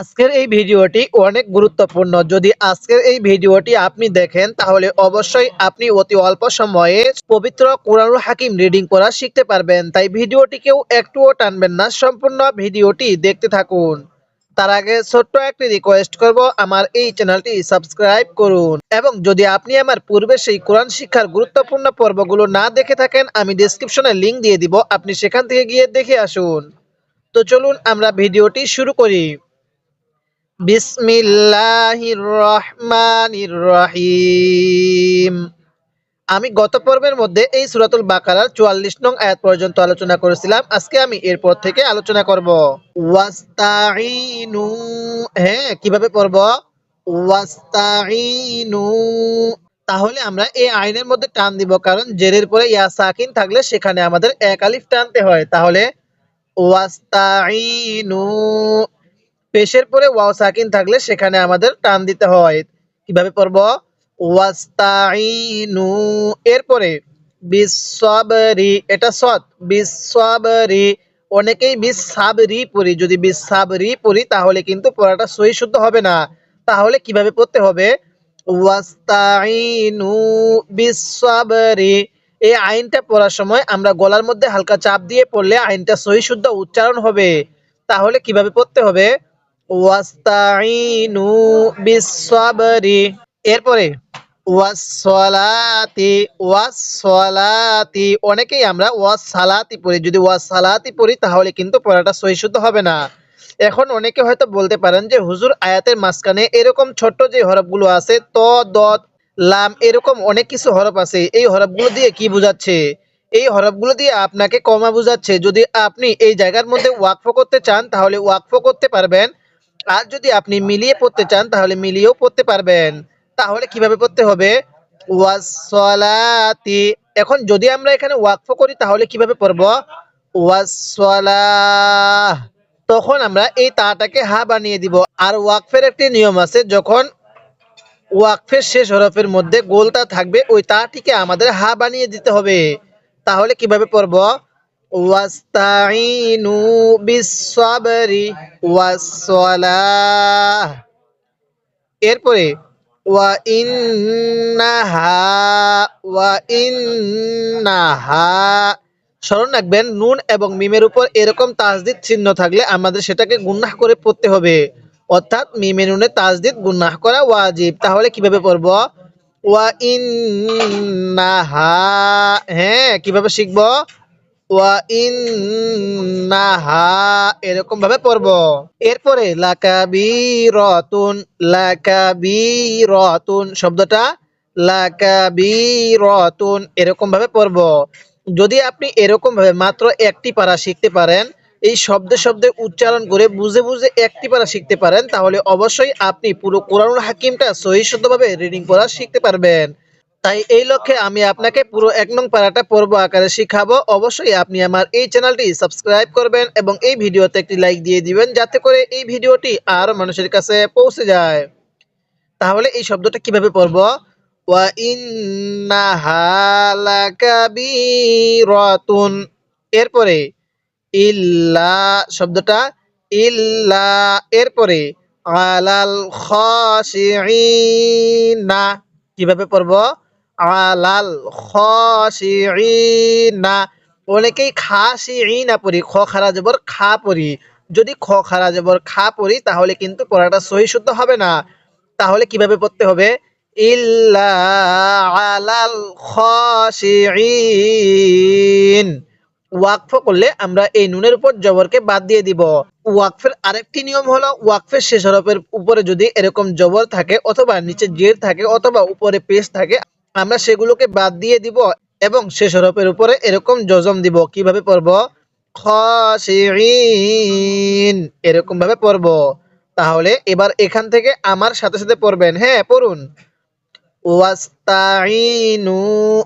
আজকের এই ভিডিওটি অনেক গুরুত্বপূর্ণ। যদি আজকের এই ভিডিওটি আপনি দেখেন, তাহলে অবশ্যই আপনি অতি অল্প সময়ে পবিত্র কোরআনুল হাকিম রিডিং করা শিখতে পারবেন। তাই ভিডিওটিকেও একটুও টানবেন না, সম্পূর্ণ ভিডিওটি দেখতে থাকুন। তার আগে ছোট্ট একটি রিকোয়েস্ট করব, আমার এই চ্যানেলটি সাবস্ক্রাইব করুন। এবং যদি আপনি আমার পূর্বে সেই কোরআন শিক্ষার গুরুত্বপূর্ণ পর্বগুলো না দেখে থাকেন, আমি ডেসক্রিপশনে লিংক দিয়ে দিব, আপনি সেখান থেকে গিয়ে দেখে আসুন। তো চলুন আমরা ভিডিওটি শুরু করি। বিসমিল্লাহির রহমানির রহিম। আমি গত পর্বের মধ্যে এই সুরাতুল বাকারার 44 নং আয়াত পর্যন্ত আলোচনা করেছিলাম। আজকে আমি এরপর থেকে আলোচনা করব। ওয়াস্তাইনু হ্যাঁ কীভাবে পড়ব? ওয়াস্তাইনু তাহলে আমরা এই আইনের মধ্যে টান দিব, কারণ জেরের পরে ইয়া সাকিন থাকলে সেখানে আমাদের এক আলিফ টানতে হয়। তাহলে ওয়াস্তাইনু পেশের পরে ওয়াও সাকিন থাকলে সেখানে আমাদের টান দিতে হয়। কীভাবে পড়ব? ওয়াস্তাইনু এরপরে, বিসসাবরি, এটা সৎ। বিসসাবরি, অনেকেই বিসাবরি পড়ি। যদি বিসাবরি পড়ি, তাহলে কিন্তু পড়াটা সহি শুদ্ধ হবে না। তাহলে কীভাবে পড়তে হবে? ওয়াস্তাইনু বিসাবরি এই আইনটা পড়ার সময় আমরা গলার মধ্যে হালকা চাপ দিয়ে পড়লে আইনটা সহি শুদ্ধ উচ্চারণ হবে। তাহলে কীভাবে পড়তে হবে? ওয়াস্তাইনু বিসসাবরি। এরপরে, ওয়াসসালাতি ওয়াসসালাতি। অনেকেই আমরা ওয়াসসালাতি পড়ি। যদি ওয়াসসালাতি পড়ি, তাহলে কিন্তু পড়াটা সহি শুদ্ধ হবে না। এখন অনেকে হয়তো বলতে পারেন যে, হুজুর, আয়াতের মাঝখানে এরকম ছোট্ট যে হরফগুলো আছে, ত দত লাম, এরকম অনেক কিছু হরফ আছে। এই হরফগুলো দিয়ে কি বোঝাচ্ছে? এই হরফগুলো দিয়ে আপনাকে কমা বোঝাচ্ছে। যদি আপনি এই জায়গার মধ্যে ওয়াকফ করতে চান, তাহলে ওয়াকফ করতে পারবেন। আর যদি আপনি মিলিয়ে পড়তে চান, তাহলে মিলিয়েও পড়তে পারবেন। তাহলে কীভাবে পড়তে হবে? ওয়াসসালাতি এখন যদি আমরা এখানে ওয়াকফ করি, তাহলে কীভাবে পড়ব? ওয়াসসালাহ তখন আমরা এই তাটাকে হা বানিয়ে দিব। আর ওয়াকফের একটি নিয়ম আছে, যখন ওয়াকফের শেষ হরফের মধ্যে গোলতা থাকবে, ওই তাটিকে আমাদের হা বানিয়ে দিতে হবে। তাহলে কীভাবে পড়ব? ওয়াস্তাইনু বিসসাবরি ওয়াসসালাহ এরপরে ওয়া ইন্নাহা ওয়া ইন্নাহা স্মরণ রাখবেন, নুন এবং মিমের উপর এরকম তাজদিদ চিহ্ন থাকলে আমাদের সেটাকে গুন্নাহ করে পড়তে হবে। অর্থাৎ মিমে নুনে তাজদিদ গুন্নাহ করা ওয়াজিব। তাহলে কীভাবে পড়ব? ওয়া ইন্নাহা হ্যাঁ কীভাবে শিখব? এরকম ভাবে পড়ব। এরপরে লাকাবিরাতুন লাকাবিরাতুন, শব্দটা লাকাবিরাতুন, এরকম ভাবে পড়ব। যদি আপনি এরকম ভাবে মাত্র একটি পারা শিখতে পারেন, এই শব্দে শব্দে উচ্চারণ করে বুঝে বুঝে একটি পারা শিখতে পারেন, তাহলে অবশ্যই আপনি পুরো কোরআনুল হাকিমটা সহি রিডিং করা শিখতে পারবেন। তাই এই লক্ষ্যে আমি আপনাকে পুরো এক নং পারাটা পর্ব আকারে শিখাবো। অবশ্যই আপনি আমার এই চ্যানেলটি সাবস্ক্রাইব করবেন এবং এই ভিডিওতে একটি লাইক দিয়ে দিবেন, যাতে করে এই ভিডিওটি আরও মানুষের কাছে পৌঁছে যায়। তাহলে এই শব্দটা কীভাবে পড়ব? ওয়া ইন্নাহা লাকাবীরাতুন এরপরে ইল্লা শব্দটা ইল্লা। এরপরে আলাল খাশিঈনা। কীভাবে পড়ব? আলাল খাশিঈনা। অনেকেই খাশিঈনা পড়ি, খ খারা জবর খা পড়ি। যদি খ খারা জবর খা পড়ি, তাহলে কিন্তু পড়াটা সহি শুদ্ধ হবে না। তাহলে কীভাবে পড়তে হবে? ইল্লা আলাল খাশিঈন। ওয়াকফ করলে আমরা এই নুনের উপর জবরকে বাদ দিয়ে দিব। ওয়াকফের আরেকটি নিয়ম হলো, ওয়াকফের শেষ হরফের উপরে যদি এরকম জবর থাকে, অথবা নিচে জের থাকে, অথবা উপরে পেশ থাকে আমরা সেগুলোকে বাদ দিয়ে দিব এবং শেষ হরফের উপরে এরকম জজম দিব। কীভাবে পড়ব? এরকম ভাবে পড়ব। তাহলে এবার এখান থেকে আমার সাথে সাথে পড়বেন। হ্যাঁ পড়ুন। ওয়াস্তাইনু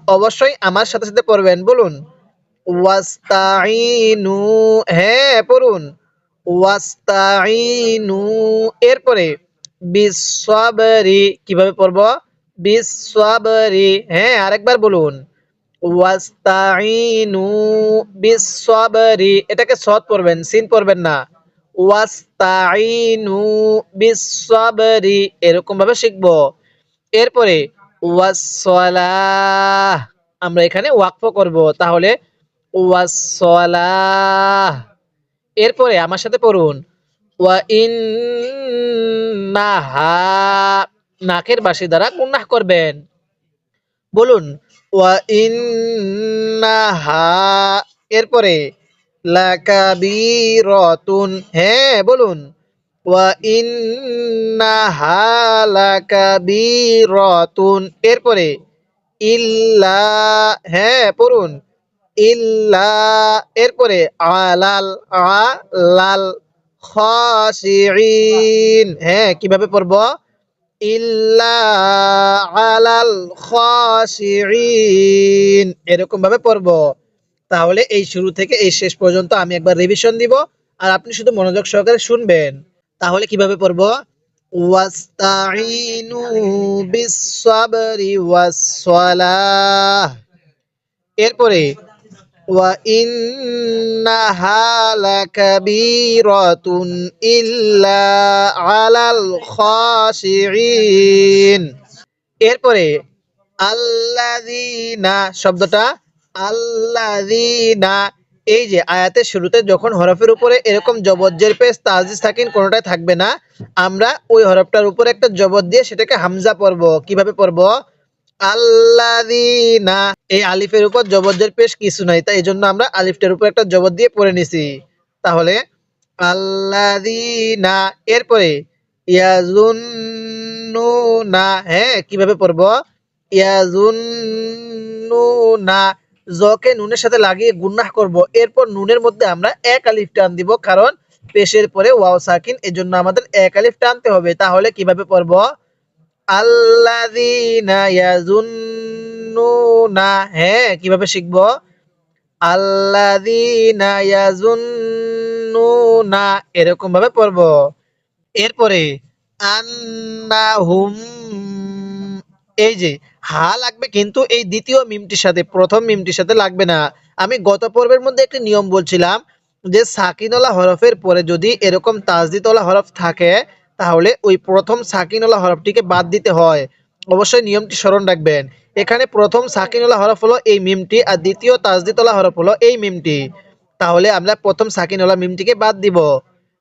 অবশ্যই আমার সাথে সাথে পড়বেন, বলুন। ওয়াস্তাইনু হ্যাঁ পড়ুন। ওয়াস্তাইনু এরপরে বিসসাবরি কীভাবে পড়ব? বিসসাবরি হ্যাঁ আরেকবার বলুন। ওয়াস্তাইনু বিসসাবরি, এটাকে সৎ পড়বেন, সিন পড়বেন না। ওয়াস্তাইনু বিসসাবরি এরকম ভাবে শিখব। এরপরে, ওয়াসসালাহ, আমরা এখানে ওয়াকফ করব। তাহলে, ওয়াসসালাহ। এরপরে আমার সাথে পড়ুন। ওয়া ইন্নাহা নাকের বাসি দ্বারা গুন্নাহ করবেন। বলুন, ওয়া ইন্নাহা, এরপরে, লাকাবীরাতুন হ্যাঁ বলুন, ওয়া ইন্নাহা লাকাবীরাতুন, এরপরে, ইল্লা হ্যাঁ পড়ুন, ইল্লা, এরপরে, আলাল আলাল, খাশিঈন হ্যাঁ কীভাবে পড়ব? ইল্লা এরকম ভাবে পড়ব। তাহলে এই শুরু থেকে এই শেষ পর্যন্ত আমি একবার রিভিশন দিব আর আপনি শুধু মনোযোগ সহকারে শুনবেন। তাহলে কীভাবে পড়ব? ওয়াস্তাইনু ওয়াস-সালাহ। এরপরে লাকাবীরাতুন ইল্লা আলাল খাশিঈন এরপরে, আল্লাযীনা, শব্দটা, আল্লাযীনা, এই যে আয়াতের শুরুতে যখন হরফের উপরে এরকম জবজ্জের পেশ, তাজিজ থাকেন কোনোটাই থাকবে না, আমরা ওই হরফটার উপরে একটা জবর দিয়ে সেটাকে হামজা পড়ব। কীভাবে পড়ব? আল্লাযীনা। এই আলিফের উপর জবজ্জের পেশ কিছু নাই, তাই এজন্য আমরা আলিফটার উপর একটা জবর দিয়ে পড়ে নিছি। তাহলে, আল্লাযীনা, এরপরে ইয়াজুন্নুনা হ্যাঁ কীভাবে পড়ব? ইয়াজুন্নুনা জকে নুনের সাথে লাগিয়ে গুন্নাহ করব, এরপর নুনের মধ্যে আমরা এক আলিফ টান দিব, কারণ পেশের পরে ওয়াও সাকিন, এজন্য আমাদের এক আলিফ টানতে হবে। তাহলে কীভাবে পড়ব? হ্যাঁ কীভাবে শিখব? ইয়াজুন্নুনা এরকম ভাবে পড়ব। এরপরে এই যে, হা লাগবে কিন্তু এই দ্বিতীয় মিমটির সাথে, প্রথম মিমটির সাথে লাগবে না। আমি গত পর্বের মধ্যে একটি নিয়ম বলছিলাম যে সাকিনওয়ালা হরফের পরে যদি এরকম তাজদিদওয়ালা হরফ থাকে তাহলে ওই প্রথম সাকিনওয়ালা হরফটিকে বাদ দিতে হয়। অবশ্যই নিয়মটি স্মরণ রাখবেন। এখানে প্রথম সাকিনওয়ালা হরফ হলো এই মিমটি আর দ্বিতীয় তাজদিদওয়ালা হরফ হলো এই মিমটি। তাহলে আমরা প্রথম সাকিনওয়ালা মিমটিকে বাদ দিব।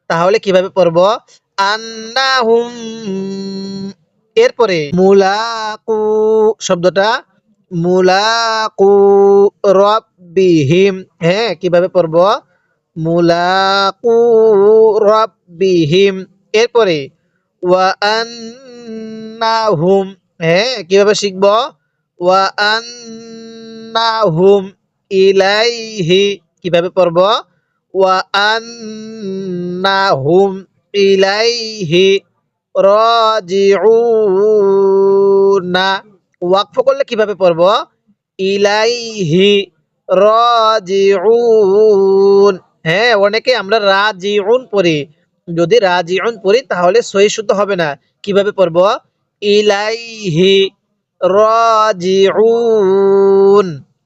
তাহলে কীভাবে পড়ব? আন্নাহুম এরপরে মুলাকু শব্দটা মুলাকু রব্বিহিম। হ্যাঁ কীভাবে পড়ব? মুলাকু রব্বিহিম। এরপরে ওয়া হ্যাঁ কীভাবে শিখব? ইলাইহি কীভাবে পড়ব? ইলাইহি রাজিউনা ওয়াকফ করলে কীভাবে পড়ব? ইলাইহি রাজিউন হ্যাঁ অনেকে আমরা রাজিউন পড়ি। যদি রাজি রাজিউন পড়ি, তাহলে সহি শুদ্ধ হবে না। কীভাবে পড়ব? ইলাইহি রাজিউন।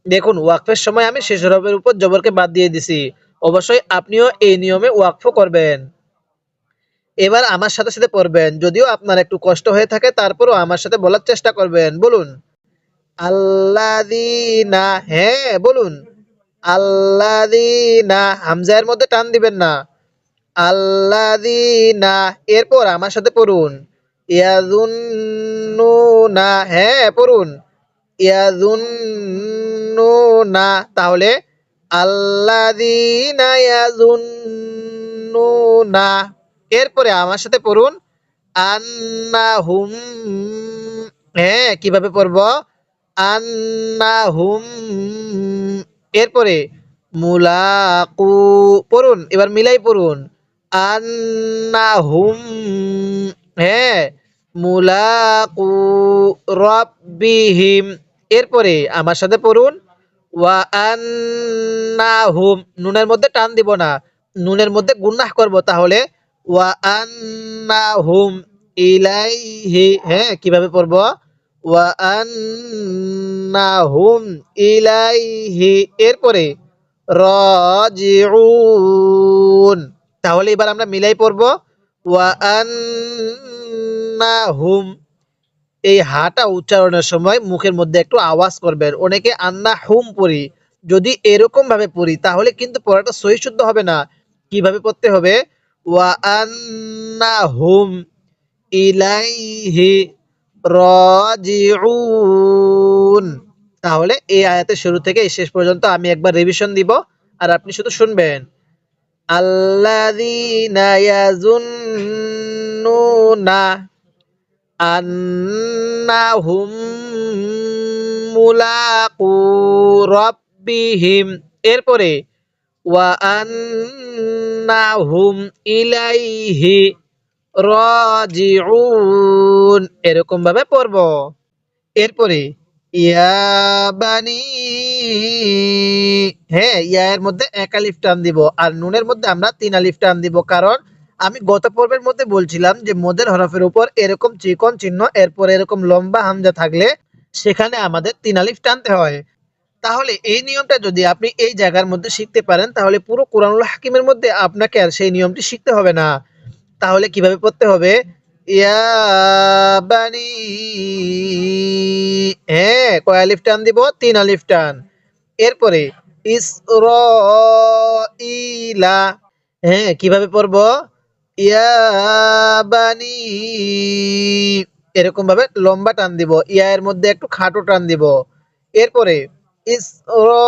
দেখুন, ওয়াকফের সময় আমি শেষ হরফের উপর জবরকে বাদ দিয়ে দিছি। অবশ্যই আপনিও এই নিয়মে ওয়াকফ করবেন। এবার আমার সাথে সাথে পড়বেন। যদিও আপনার একটু কষ্ট হয়ে থাকে, তারপরও আমার সাথে বলার চেষ্টা করবেন। বলুন। আল্লাদিনা হ্যাঁ বলুন। আল্লাদিনা হামজায়ের মধ্যে টান দিবেন না। আল্লাদিনা এরপর আমার সাথে পড়ুন। ইয়াজুন্নুনা হ্যাঁ পড়ুন। ইয়াজুন্নুনা তাহলে আল্লাদিনা ইয়াজুন্নুনা এরপরে আমার সাথে পড়ুন। আন্নাহুম হ্যাঁ কীভাবে পড়ব? আন্নাহুম, এরপরে মুলাকু, পড়ুন। এবার মিলাই পড়ুন। আন্নাহুম হ্যাঁ মুলাকু রব্বিহিম। এরপরে আমার সাথে পড়ুন, ওয়া আন্নাহুম, নুনের মধ্যে টান দিব না, নুনের মধ্যে গুন্নাহ করব তাহলে, ওয়া আন্নাহুম ইলাইহি হ্যাঁ কীভাবে পড়ব? ওয়া আন্নাহুম ইলাইহি, এরপরে রাজিউন। তাহলে এবার আমরা মিলাই পড়ব। আন্নাহুম। এই হাটা উচ্চারণের সময় মুখের মধ্যে একটু আওয়াজ করবেন। অনেকে আন্না হুম পড়ি। যদি এরকম ভাবে পড়ি, তাহলে কিন্তু পড়াটা সহি শুদ্ধ হবে না। কীভাবে পড়তে হবে? হুম ইলাইহি তাহলে এই আয়াতের শুরু থেকে শেষ পর্যন্ত আমি একবার রিভিশন দিব, আর আপনি শুধু শুনবেন। আল্লাযীনা ইয়াজুন্নুনা আন্নাহুম মুলাকু রাব্বিহিম। এরপরে, ওয়া আন্নাহুম ইলাইহি রাজিউন। এরকম ভাবে পড়ব। এরপরে, ইয়া বানি হ্যাঁ ইয়া এর মধ্যে এক আলিফ টান দিব আর নুনের মধ্যে আমরা তিন আলিফ টান দিব। কারণ আমি গত পর্বের মধ্যে বলছিলাম যে মদের হরফের উপর এরকম চিকন চিহ্ন, এরপর এরকম লম্বা হামজা থাকলে সেখানে আমাদের তিন আলিফ টানতে হয়। তাহলে এই নিয়মটা যদি আপনি এই জায়গার মধ্যে শিখতে পারেন, তাহলে পুরো কোরআনুল হাকিমের মধ্যে আপনাকে আর সেই নিয়মটি শিখতে হবে না। তাহলে কীভাবে পড়তে হবে? হ্যাঁ কয় আলিফ টান দিব? তিন আলিফ টান। এরপরে ইসরা হ্যাঁ কীভাবে পড়ব? ইয়া বানি। এরকম ভাবে লম্বা টান দিব। ইয়া এর মধ্যে একটু খাটো টান দিব। এরপরে ইসরা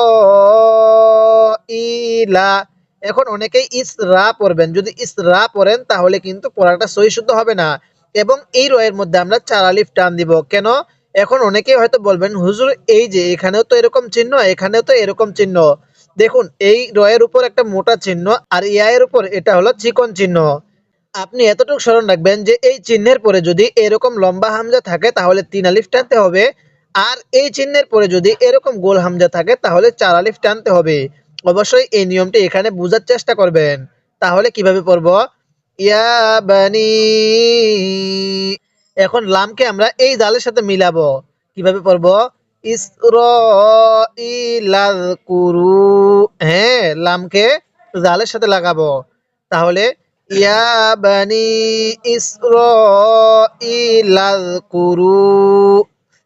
এখন অনেকেই ইসরা পড়বেন। যদি ইসরা পড়েন, তাহলে কিন্তু পড়াটা সহি শুদ্ধ হবে না। এবং এই রয়ের মধ্যে আমরা চার আলিফ টান দিব। কেন? এখন অনেকেই হয়তো বলবেন, হুজুর, এই যে এখানেও তো এরকম চিহ্ন, এখানেও তো এরকম চিহ্ন। দেখুন, এই রয়ের উপর একটা মোটা চিহ্ন আর ইয়া এর উপর এটা হলো চিকন চিহ্ন। আপনি এতটুকু স্মরণ রাখবেন যে এই চিহ্নের পরে যদি এরকম লম্বা হামজা থাকে, তাহলে তিন আলিফ টানতে হবে। আর এই চিহ্নের পরে যদি এরকম গোল হামজা থাকে, তাহলে চার আলিফ টানতে হবে। অবশ্যই এই নিয়মটি এখানে বোঝার চেষ্টা করবেন। তাহলে কীভাবে পড়ব? ইয়া বানি এখন লামকে আমরা এই জালের সাথে মিলাবো। কীভাবে পড়ব? কুরু হ্যাঁ লামকে জালের সাথে লাগাবো। তাহলে, ইয়া বানি ইসরাইলাল কুরু,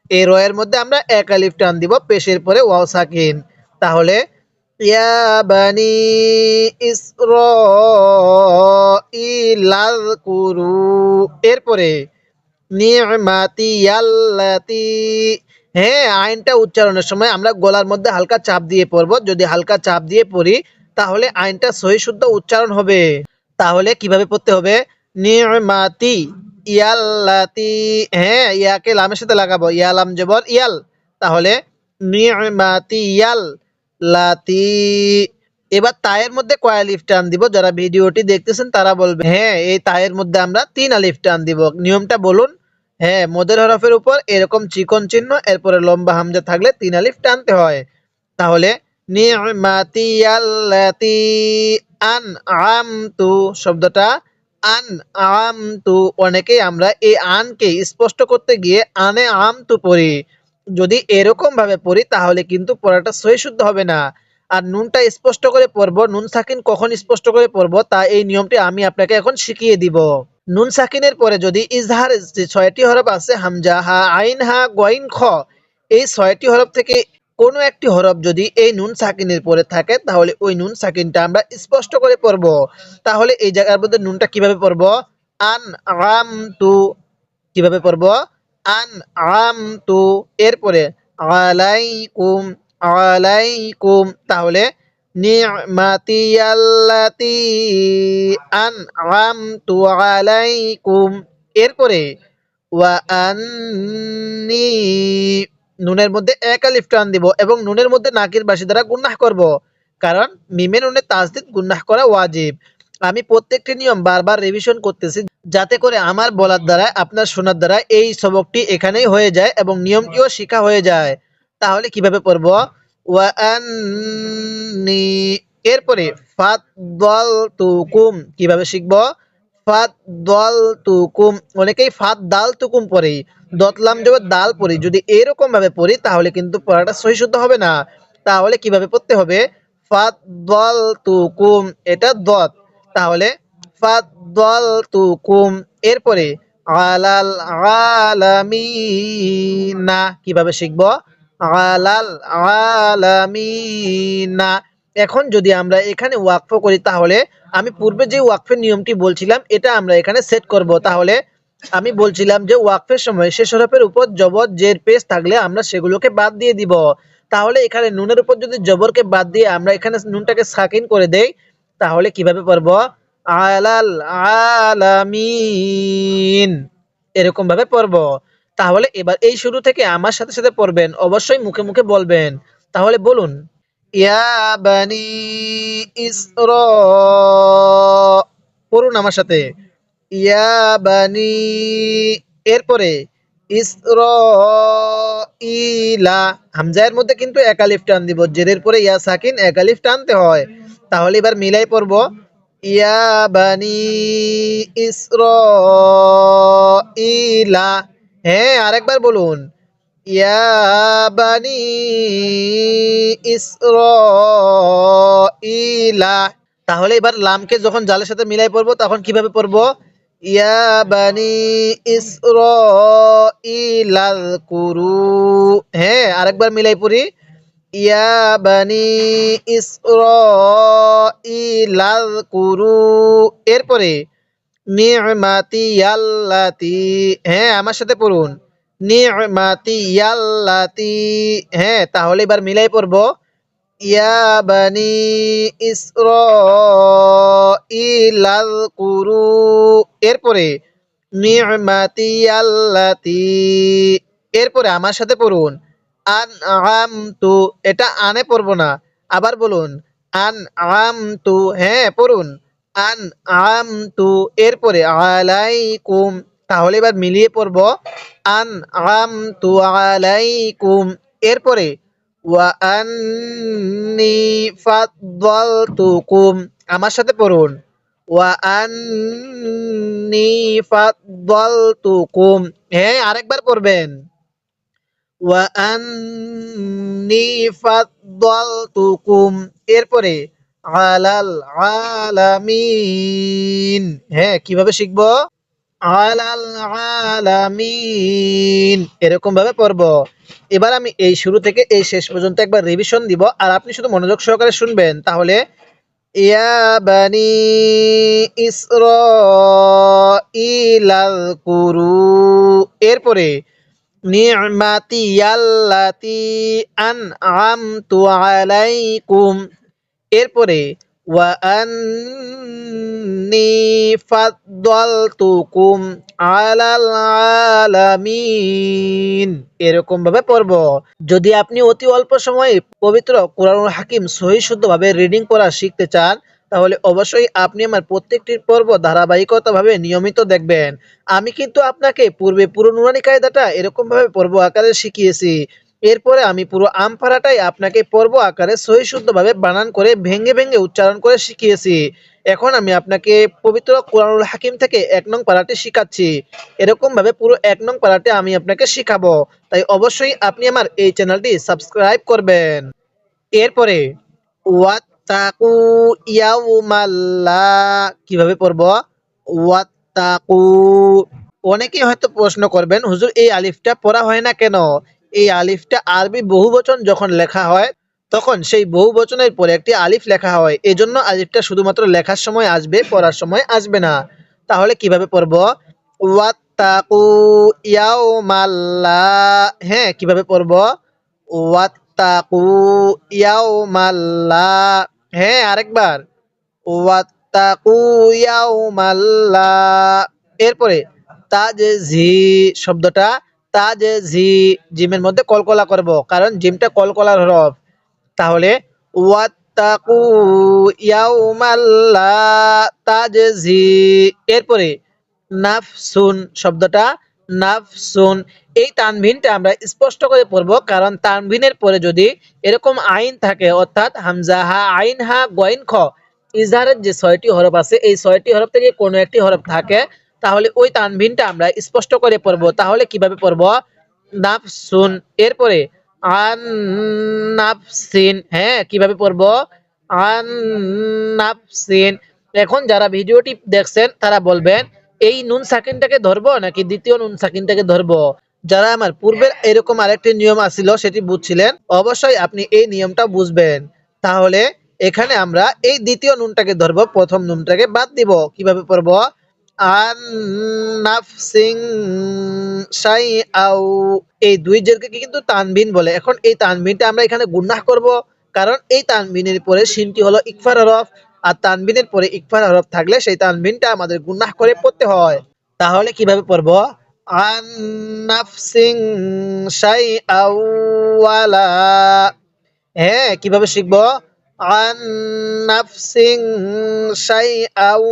এই রয়ের মধ্যে আমরা এক আলিফ টান দিব, পেশের পরে ওয়াও সাকিন। তাহলে, ইয়া বানি ইসরাইলাল কুরু, এরপরে হ্যাঁ আইনটা উচ্চারণের সময় আমরা গলার মধ্যে হালকা চাপ দিয়ে পড়ব। যদি হালকা চাপ দিয়ে পড়ি, তাহলে আইনটা সহি শুদ্ধ উচ্চারণ হবে। তাহলে কীভাবে পড়তে হবে? নি'মাতি ইয়াল্লাতি। হ্যাঁ ইয়াকে লামের সাথে লাগাবো। ইয়ালাম জবর, ইয়াল। তাহলে নি'মাতি ইয়াল লাতি এবার তায়ের মধ্যে কয় আলিফ টান দিব? যারা ভিডিওটি দেখতেছেন তারা বলবে হ্যাঁ এই তায়ের মধ্যে আমরা তিন আলিফ টান দিব। নিয়মটা বলুন। হ্যাঁ মদের হরফের উপর এরকম চিকন চিহ্ন, এরপরে লম্বা হামজা থাকলে তিন আলিফ টানতে হয়। তাহলে আল্লাতি আন আমতু শব্দটা আন অনেকেই আমরা এই আনকে স্পষ্ট করতে গিয়ে আনে আম আমতু পড়ি। যদি এরকম ভাবে পড়ি, তাহলে কিন্তু পড়াটা সহি শুদ্ধ হবে না। আর নুনটা স্পষ্ট করে পড়ব, নুন সাকিন কখন স্পষ্ট করে পড়ব, তা এই নিয়মটি আমি আপনাকে এখন শিখিয়ে দিব। নুন সাকিনের পরে যদি ইজহার যে ছয়টি হরফ আছে, হামজা, হা, আইন, হা গইন খ, এই ছয়টি হরফ থেকে কোনো একটি হরফ যদি এই নুন সাকিনের পরে থাকে, তাহলে ওই নুন সাকিনটা আমরা স্পষ্ট করে পড়ব। তাহলে এই জায়গার মধ্যে নুনটা কীভাবে পড়ব? আন, আম, তু, কীভাবে পড়ব? আন, আম, তু, এরপরে আলাইকুম আলাইকুম, তাহলে নি'মাতি আল্লাতি আন'আমতু আলাইকুম। এরপরে, ওয়া নুনের মধ্যে এক আলিফ দিব এবং নুনের মধ্যে নাকির বাসি দ্বারা গুন্নাহ করব। কারণ মিমে নুনে তাজদিদ গুন্নাহ করা ওয়াজিব। আমি প্রত্যেকটি নিয়ম বারবার রিভিশন করতেছি যাতে করে আমার বলার দ্বারা, আপনার শোনার দ্বারা এই সবকটি এখানেই হয়ে যায় এবং নিয়মটিও শিখা হয়ে যায়। তাহলে কীভাবে পড়ব এরপরে তুকুম কীভাবে শিখব? ফাদ্দাল তুকুম অনেকেই ফাদ দাল তুকুম পড়ে দতলাম জবর দাল পড়ি। যদি এরকম ভাবে পড়ি, তাহলে কিন্তু পড়াটা সহি শুদ্ধ হবে না। তাহলে কীভাবে পড়তে হবে? ফাদ্দাল তুকুম এটা দত। তাহলে ফাদ্দালতুকুম, এরপরে আলাল আলামিনা, কীভাবে শিখব? আলাল আলামিনা। এখন যদি আমরা এখানে ওয়াকফ করি, তাহলে আমি পূর্বে যে ওয়াকফের নিয়মটি বলছিলাম, এটা আমরা এখানে সেট করব। তাহলে আমি বলছিলাম যে ওয়াকফের সময় শেষ হরফের উপর জবর, জের, পেশ থাকলে আমরা সেগুলোকে বাদ দিয়ে দিব। তাহলে এখানে নুনের উপর যদি জবরকে বাদ দিয়ে আমরা এখানে নুনটাকে সাকিন করে দেই, তাহলে কীভাবে পড়ব? আলাল আলামিন। এরকম ভাবে পড়ব। তাহলে এবার এই শুরু থেকে আমার সাথে সাথে পড়বেন, অবশ্যই মুখে মুখে বলবেন। তাহলে বলুন। ইয়া বানি ইসরা পড়ুন আমার সাথে। ইয়া বানি, এরপরে ইসরা হামজায়ের মধ্যে কিন্তু একালিফ টান দিব জেরের পরে ইয়া সাকিন একালিফ টানতে হয়। তাহলে এবার মিলাই পড়ব। ইয়া বানি ইসরা ইলা হ্যাঁ আরেকবার বলুন। ইয়া বানি ইসরা ইলা তাহলে এবার লামকে যখন জালের সাথে মিলাই পড়ব, তখন কীভাবে পড়ব? ইয়া বানি ইসরা ইলাল কুরু। হ্যাঁ আরেকবার মিলাই পড়ি। ইয়া বানি ইসরা ইলাল কুরু। এরপরে নি'মাতি ইয়াল্লাতি হ্যাঁ আমার সাথে পড়ুন। নি'মাতি ইয়াল্লাতি হ্যাঁ তাহলে এবার মিলাই পড়ব। ইয়া বানি ইসরাইলাল কুরু। এরপরে নি'মাতি আল্লাতি এরপরে আমার সাথে পড়ুন। আন আমতু এটা আনে পড়ব না। আবার বলুন আন আমতু হ্যাঁ পড়ুন। আন আমতু এরপরে আলাইকুম, তাহলে এবার মিলিয়ে পড়ব, আন আমতু আলাইকুম, এরপরে ওয়া আন্নি ফাদ্দালতুকুম, আমার সাথে পড়ুন, ওয়া আন্নি ফাদ্দালতুকুম হ্যাঁ আরেকবার পড়বেন, ওয়া আন্নি ফাদ্দালতুকুম, এরপরে আলাল আলামিন। হ্যাঁ কীভাবে শিখব? আলাল আলামিন। এরকম ভাবে পড়ব। এবার আমি এই শুরু থেকে এই শেষ পর্যন্ত একবার রিভিশন দিব, আর আপনি শুধু মনোযোগ সহকারে শুনবেন। তাহলে, ইয়া বানি ইসরাইলাল কুরু। এরপরে নি'মাতি ইয়াল্লাতি আন'আমতু আলাইকুম। এরপরে ওয়া ফাদ্দালতুকুম আলাল আলামিন। এরকম ভাবে পড়ব। যদি আপনি অতি অল্প সময়ে পবিত্র কোরআনুল হাকিম সহি শুদ্ধভাবে রিডিং করা শিখতে চান, তাহলে অবশ্যই আপনি আমার প্রত্যেকটি পর্ব ধারাবাহিকতাভাবে নিয়মিত দেখবেন। আমি কিন্তু আপনাকে পূর্বে পুরো নুরানি কায়দাটা এরকম ভাবে পর্ব আকারে শিখিয়েছি। এরপরে আমি পুরো আমপাড়াটাই আপনাকে পর্ব আকারে সহি শুদ্ধভাবে বানান করে ভেঙে ভেঙে উচ্চারণ করে শিখিয়েছি। এখন আমি আপনাকে পবিত্র কোরআনুল হাকিম থেকে এক নং পাড়াটি শিখাচ্ছি। এরকম ভাবে পুরো এক নং পাড়াটি আমি আপনাকে শিখাবো। তাই অবশ্যই আপনি আমার এই চ্যানেলটি সাবস্ক্রাইব করবেন। এরপরে, ওয়াত্তাকু ইয়াউমাল্লা কীভাবে পড়ব? ওয়াত্তাকু। অনেকেই হয়তো প্রশ্ন করবেন, হুজুর, এই আলিফটা পড়া হয় না কেন? এই আলিফটা আরবি বহুবচন যখন লেখা হয়, তখন সেই বহু বচনের পরে একটি আলিফ লেখা হয়। এজন্য আলিফটা শুধুমাত্র লেখার সময় আসবে, পড়ার সময় আসবে না। তাহলে কীভাবে পড়ব? ওয়াত্তাকু ইয়াউমাল্লা হ্যাঁ কীভাবে পড়ব? ওয়াত্তাকু ইয়াউমাল্লা হ্যাঁ আরেকবার। ওয়াত্তাকু ইয়াউমাল্লা এরপরে তাজ জি শব্দটা তাজ জি, জিমের মধ্যে কলকলা করব। কারণ জিমটা কলকলার হরফ তাহলে, ওয়াত্তাকু ইয়াউমাল্লা তাজজি। এরপরে, নাফসুন শব্দটা, নাফসুন। এই তানভিনটা আমরা স্পষ্ট করে পড়ব, কারণ তানভিনের পরে যদি এরকম আইন থাকে, অর্থাৎ হামজা হা আইন হা গয়েন খ, ইজহারের যে ছয়টি হরফ আছে, এই ছয়টি হরফ থেকে কোনো একটি হরফ থাকে তাহলে ওই তানভিনটা আমরা স্পষ্ট করে পড়ব। তাহলে কীভাবে পড়ব? নাফসুন, এরপরে আন নাফসিন হ্যাঁ কীভাবে পড়ব? আন নাফসিন এখন যারা ভিডিওটি দেখছেন, তারা বলবেন, এই নুন সাকিনটাকে ধরবো নাকি দ্বিতীয় নুন সাকিনটাকে ধরবো? যারা আমার পূর্বের এরকম আরেকটি নিয়ম আছিল, সেটি বুঝছিলেন, অবশ্যই আপনি এই নিয়মটা বুঝবেন। তাহলে এখানে আমরা এই দ্বিতীয় নুনটাকে ধরবো, প্রথম নুনটাকে বাদ দিব। কীভাবে পড়ব? আন নাফসিং আউ এই দুই জেরকে কিন্তু তানবিন বলে। এখন এই তানবিনটা আমরা এখানে গুন্নাহ করব, কারণ এই তানবিনের পরে সিনটি হলো ইকফার হরফ আর তানবিনের পরে ইকফার হরফ থাকলে সেই তানবিনটা আমাদের গুন্নাহ করে পড়তে হয়। তাহলে কীভাবে পড়ব? আন নাফসিং শাই আউ হ্যাঁ কীভাবে শিখব? নাফসিং শাই আউ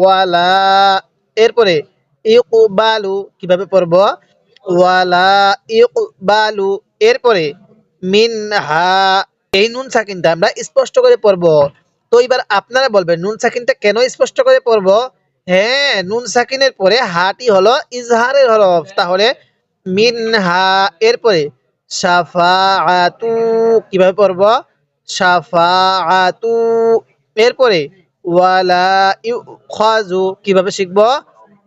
ওয়ালা এরপরে ইকবালু কীভাবে পড়ব? ওয়ালা ইকবালু এরপরে মিনহা, এই নুন সাকিনটা আমরা স্পষ্ট করে পড়ব। তো এবার আপনারা বলবেন, নুন সাকিনটা কেন স্পষ্ট করে পড়ব? হ্যাঁ নুন সাকিনের পরে হাটি হলো ইজহারের হরফ। তাহলে মিনহা, এরপরে সাফাআতু কীভাবে পড়ব? সাফাআতু এরপরে, ওয়ালা ইউখাজু কীভাবে শিখব?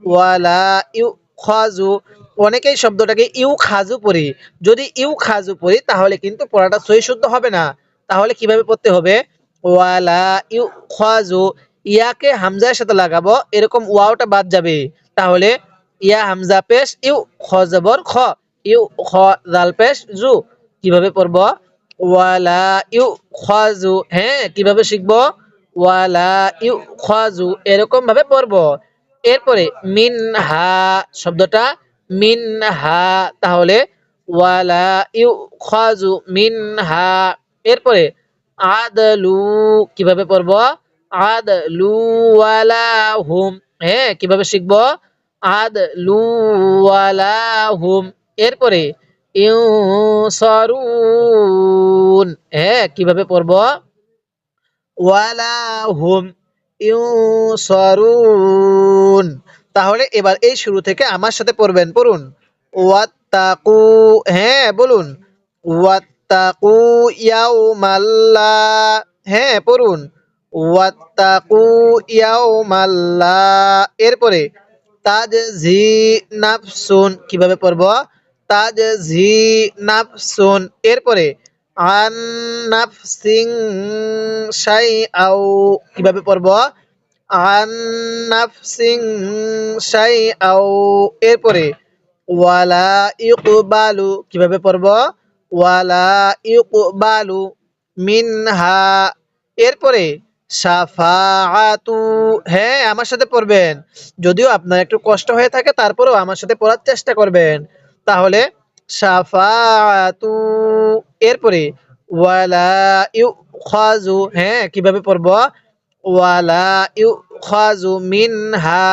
ওয়ালা ইউখাজু অনেকেই শব্দটাকে ইউ খাজু পড়ি। যদি ইউ খাজু পড়ি, তাহলে কিন্তু পড়াটা সহি শুদ্ধ হবে না। তাহলে কীভাবে পড়তে হবে? ওয়ালা ইউ খাজু ইয়াকে হামজার সাথে লাগাবো, এরকম ওয়াওটা বাদ যাবে। তাহলে, ইয়া হামজা পেশ ইউ খ। জবর খ ইউ খ জাল পেশ, জু। কীভাবে পড়ব? ওয়ালা ইউ খাজু হ্যাঁ কীভাবে শিখব? ওয়ালা ইউ খাজু এরকম ভাবে পড়ব। এরপরে মিনহা শব্দটা, মিনহা, তাহলে ওয়ালা ইউ খাজু মিনহা। এরপরে আদলু, কীভাবে পড়ব? আদলু ওয়ালা হুম হ্যাঁ কীভাবে শিখব? আদলু ওয়ালা হুম এরপরে ইউসারুন। হ্যাঁ কীভাবে পড়ব? ওয়ালা হুম ইউসারুন। তাহলে এবার এই শুরু থেকে আমার সাথে পড়বেন, পড়ুন। ওয়াত্তাকু হ্যাঁ বলুন। ওয়াত্তাকু ইয়াউমাল্লা হ্যাঁ পড়ুন। ওয়াত্তাকু ইয়াউমাল্লা, এরপরে তাজজি নাফসুন, কীভাবে পড়ব? তাজজি নাফসুন। এরপরে, আন নাফসিং শাইআউ কীভাবে পড়ব? আন নাফসিং শাইআউ এরপরে, ওয়ালা ইকবালু কীভাবে পড়ব? ওয়ালা ইকবালু মিনহা। এরপরে সাফাআতু হ্যাঁ আমার সাথে পড়বেন। যদিও আপনার একটু কষ্ট হয়ে থাকে, তারপরেও আমার সাথে পড়ার চেষ্টা করবেন। তাহলে সাফাআতু এরপরে ওয়ালা ইউখাজু হ্যাঁ কীভাবে পড়ব? ওয়ালা ইউখাজু মিনহা,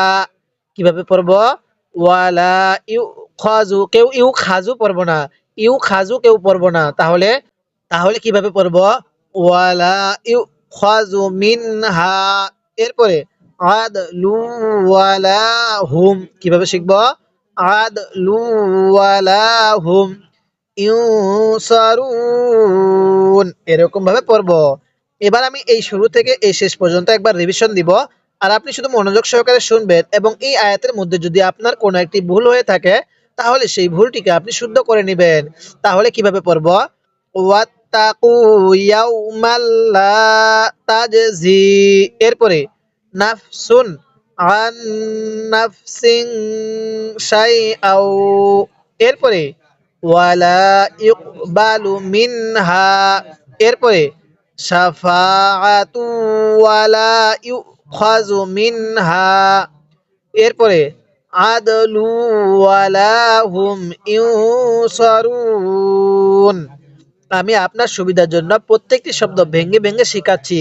কীভাবে পড়ব? ওয়ালা ইউখাজু কেউ ইউ খাজু পড়ব না। ইউ খাজু কেউ পড়ব না। তাহলে তাহলে কীভাবে পড়ব? ওয়ালা ইউ খাজু মিনহা, এরপরে আদ লু ওয়ালা হুম কীভাবে শিখব? লু ওয়ালা হুম ইউসারুন এরকম ভাবে পড়ব। এবার আমি এই শুরু থেকে এই শেষ পর্যন্ত একবার রিভিশন দিব। আর আপনি শুধু মনোযোগ সহকারে শুনবেন এবং এই আয়াতের মধ্যে যদি আপনার কোনো একটি ভুল হয়ে থাকে, তাহলে সেই ভুলটিকে আপনি শুদ্ধ করে নেবেন। তাহলে কীভাবে পড়ব? ওয়াত্তাকু ইয়াউমাল্লা তাজজি। এরপরে, নাফসুন আন নাফসিং শাইআউ এরপরে, ওয়ালা ইকবালু মিনহা। এরপরে সাফাআতু ওয়ালা ইউখাজু মিনহা। এরপরে, আদলু ওয়ালা হুম ইউসারুন। আমি আপনার সুবিধার জন্য প্রত্যেকটি শব্দ ভেঙে ভেঙে শেখাচ্ছি।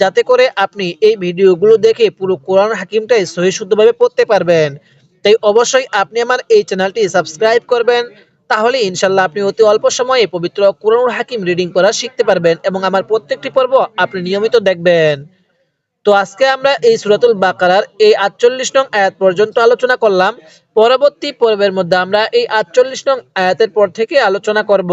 যাতে করে আপনি এই ভিডিওগুলো দেখে পুরো কোরআন হাকিমটাই সহি শুদ্ধভাবে পড়তে পারবেন। তাই অবশ্যই আপনি আমার এই চ্যানেলটি সাবস্ক্রাইব করবেন, তাহলে ইনশাল্লাহ আপনি অতি অল্প সময়ে পবিত্র কোরআনুল হাকিম রিডিং করা শিখতে পারবেন এবং আমার প্রত্যেকটি পর্ব আপনি নিয়মিত দেখবেন। তো আজকে আমরা এই সুরাতুল বাকারার এই আটচল্লিশ নং আয়াত পর্যন্ত আলোচনা করলাম। পরবর্তী পর্বের মধ্যে আমরা এই আটচল্লিশ নং আয়াতের পর থেকে আলোচনা করব।